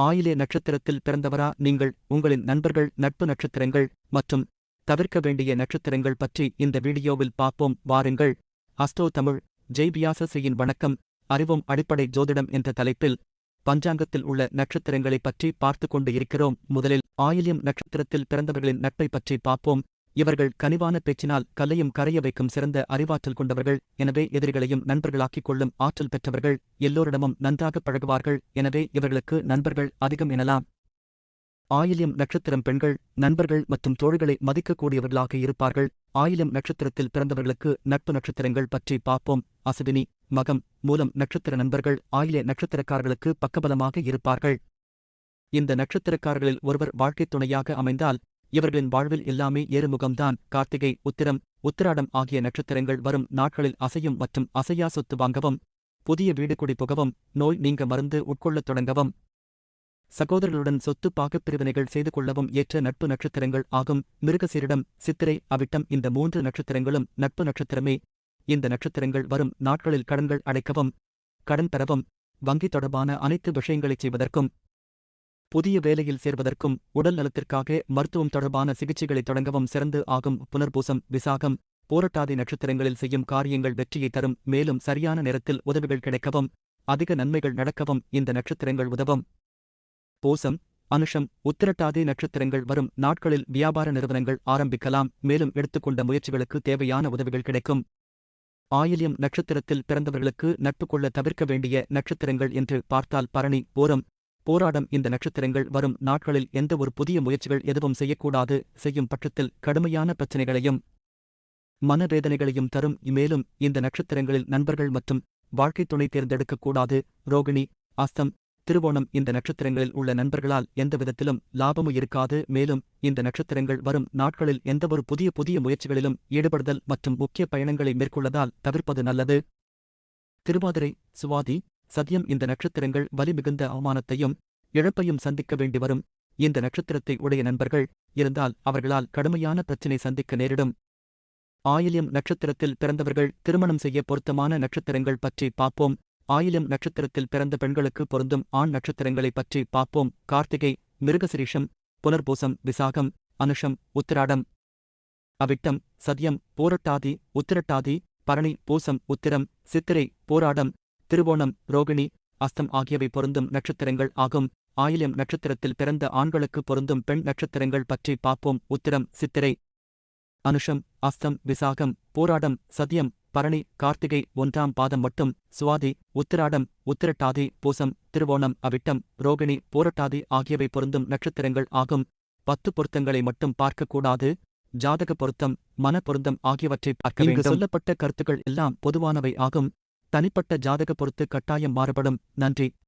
ஆயிலே நட்சத்திரத்தில் பிறந்தவரா நீங்கள் உங்களின் நண்பர்கள் நட்பு நட்சத்திரங்கள் மற்றும் தவிர்க்க வேண்டிய நட்சத்திரங்கள் பற்றி இந்த வீடியோவில் பார்ப்போம். வாருங்கள். அஸ்டோ தமிழ் ஜெய்பியாசசியின் வணக்கம். அறிவும் அடிப்படை ஜோதிடம் என்ற தலைப்பில் பஞ்சாங்கத்தில் உள்ள நட்சத்திரங்களைப் பற்றி பார்த்து கொண்டு இருக்கிறோம். முதலில் ஆயில்யம் நட்சத்திரத்தில் பிறந்தவர்களின் நட்பை பற்றி பார்ப்போம். இவர்கள் கனிவான பேச்சினால் கல்லையும் கரைய வைக்கும் சிறந்த அறிவாற்றல் கொண்டவர்கள். எனவே எதிரிகளையும் நண்பர்களாக்கிக் கொள்ளும் ஆற்றல் பெற்றவர்கள் எல்லோரிடமும் நன்றாக பழகுவார்கள். எனவே இவர்களுக்கு நண்பர்கள் அதிகம் எனலாம். ஆயிலியம் நட்சத்திரம் பெண்கள் நண்பர்கள் மற்றும் தோழிகளை மதிக்கக்கூடியவர்களாக இருப்பார்கள். ஆயிலியம் நட்சத்திரத்தில் பிறந்தவர்களுக்கு நட்பு நட்சத்திரங்கள் பற்றி பார்ப்போம். அசுவினி மகம் மூலம் நட்சத்திர நண்பர்கள் ஆயிலிய நட்சத்திரக்காரர்களுக்கு பக்கபலமாக இருப்பார்கள். இந்த நட்சத்திரக்காரர்களில் ஒருவர் வாழ்க்கைத் துணையாக அமைந்தால் இவர்களின் வாழ்வில் எல்லாமே ஏறுமுகம்தான். கார்த்திகை உத்திரம் உத்திராடம் ஆகிய நட்சத்திரங்கள் வரும் நாட்களில் அசையும் மற்றும் அசையா சொத்து வாங்கவும் புதிய வீடு குடி புகவும் நோய் நீங்க மருந்து உட்கொள்ளத் தொடங்கவும் சகோதரர்களுடன் சொத்து பாகப்பிரிவினைகள் செய்து கொள்ளவும் ஏற்ற நட்பு நட்சத்திரங்கள் ஆகும். மிருகசீரிடம் சித்திரை அவிட்டம் இந்த மூன்று நட்சத்திரங்களும் நட்பு நட்சத்திரமே. இந்த நட்சத்திரங்கள் வரும் நாட்களில் கடன்கள் அடைக்கவும் கடன் பெறவும் வங்கி தொடர்பான அனைத்து விஷயங்களைச் செய்வதற்கும் புதிய வேலையில் சேர்வதற்கும் உடல் நலத்திற்காக மருத்துவம் தொடர்பான சிகிச்சைகளை தொடங்கவும் சிறந்து ஆகும். புனர்பூசம் விசாகம் போரட்டாதி நட்சத்திரங்களில் செய்யும் காரியங்கள் வெற்றியை தரும். மேலும் சரியான நேரத்தில் உதவிகள் கிடைக்கவும் அதிக நன்மைகள் நடக்கவும் இந்த நட்சத்திரங்கள் உதவும். பூசம் அனுஷம் உத்திரட்டாதி நட்சத்திரங்கள் வரும் நாட்களில் வியாபார நிறுவனங்கள் ஆரம்பிக்கலாம். மேலும் எடுத்துக்கொண்ட முயற்சிகளுக்கு தேவையான உதவிகள் கிடைக்கும். ஆயில்யம் நட்சத்திரத்தில் பிறந்தவர்களுக்கு நட்பு கொள்ள தவிர்க்க வேண்டிய நட்சத்திரங்கள் என்று பார்த்தால் பரணி போரம் போராடம் இந்த நட்சத்திரங்கள் வரும் நாட்களில் எந்த ஒரு புதிய முயற்சிகள் எதுவும் செய்யக்கூடாது செய்யும் பட்சத்தில் கடுமையான பிரச்சினைகளையும் மனவேதனைகளையும் தரும். மேலும் இந்த நட்சத்திரங்களில் நண்பர்கள் மற்றும் வாழ்க்கைத் துணை தேர்ந்தெடுக்கக்கூடாது. ரோகிணி அஸ்தம் திருவோணம் இந்த நட்சத்திரங்களில் உள்ள நண்பர்களால் எந்த விதத்திலும் லாபமும் இருக்காது. மேலும் இந்த நட்சத்திரங்கள் வரும் நாட்களில் எந்தவொரு புதிய புதிய முயற்சிகளிலும் ஈடுபடுதல் மற்றும் முக்கிய பயணங்களை மேற்கொள்ளதால் தவிர்ப்பது நல்லது. திருவாதிரை சுவாதி சத்தியம் இந்த நட்சத்திரங்கள் வலி மிகுந்த அவமானத்தையும் இழப்பையும் சந்திக்க வேண்டி வரும் இந்த நட்சத்திரத்தை உடைய நண்பர்கள் இருந்தால் அவர்களால் கடுமையான பிரச்சினை சந்திக்க நேரிடும். ஆயிலியம் நட்சத்திரத்தில் பிறந்தவர்கள் திருமணம் செய்ய பொருத்தமான நட்சத்திரங்கள் பற்றி பார்ப்போம். ஆயிலியம் நட்சத்திரத்தில் பிறந்த பெண்களுக்கு பொருந்தும் ஆண் நட்சத்திரங்களைப் பற்றி பார்ப்போம். கார்த்திகை மிருகசிரீஷம் புனர்பூசம் விசாகம் அனுஷம் உத்திராடம். அவிட்டம் சத்யம் போரட்டாதி உத்திரட்டாதி பரணி பூசம் உத்திரம் சித்திரை போராடம். திருவோணம் ரோகிணி அஸ்தம் ஆகியவை பொருந்தும் நட்சத்திரங்கள் ஆகும். ஆயிலம் நட்சத்திரத்தில் பிறந்த ஆண்களுக்கு பொருந்தும் பெண் நட்சத்திரங்கள் பற்றி பார்ப்போம். உத்திரம் சித்திரை. அனுஷம் அஸ்தம் விசாகம் போராடம் சதியம் பரணி கார்த்திகை ஒன்றாம் பாதம் மட்டும். சுவாதி உத்திராடம் உத்திரட்டாதி பூசம் திருவோணம் அவிட்டம் ரோகிணி போரட்டாதி ஆகியவை பொருந்தும் நட்சத்திரங்கள் ஆகும். பத்து பொருத்தங்களை மட்டும் பார்க்கக்கூடாது. ஜாதக பொருத்தம் மன பொருத்தம் ஆகியவற்றை பார்க்க வேண்டும். சொல்லப்பட்ட கருத்துக்கள் எல்லாம் பொதுவானவை ஆகும். தனிப்பட்ட ஜாதக பொருத்து கட்டாயம் மாறுபடும். நன்றி.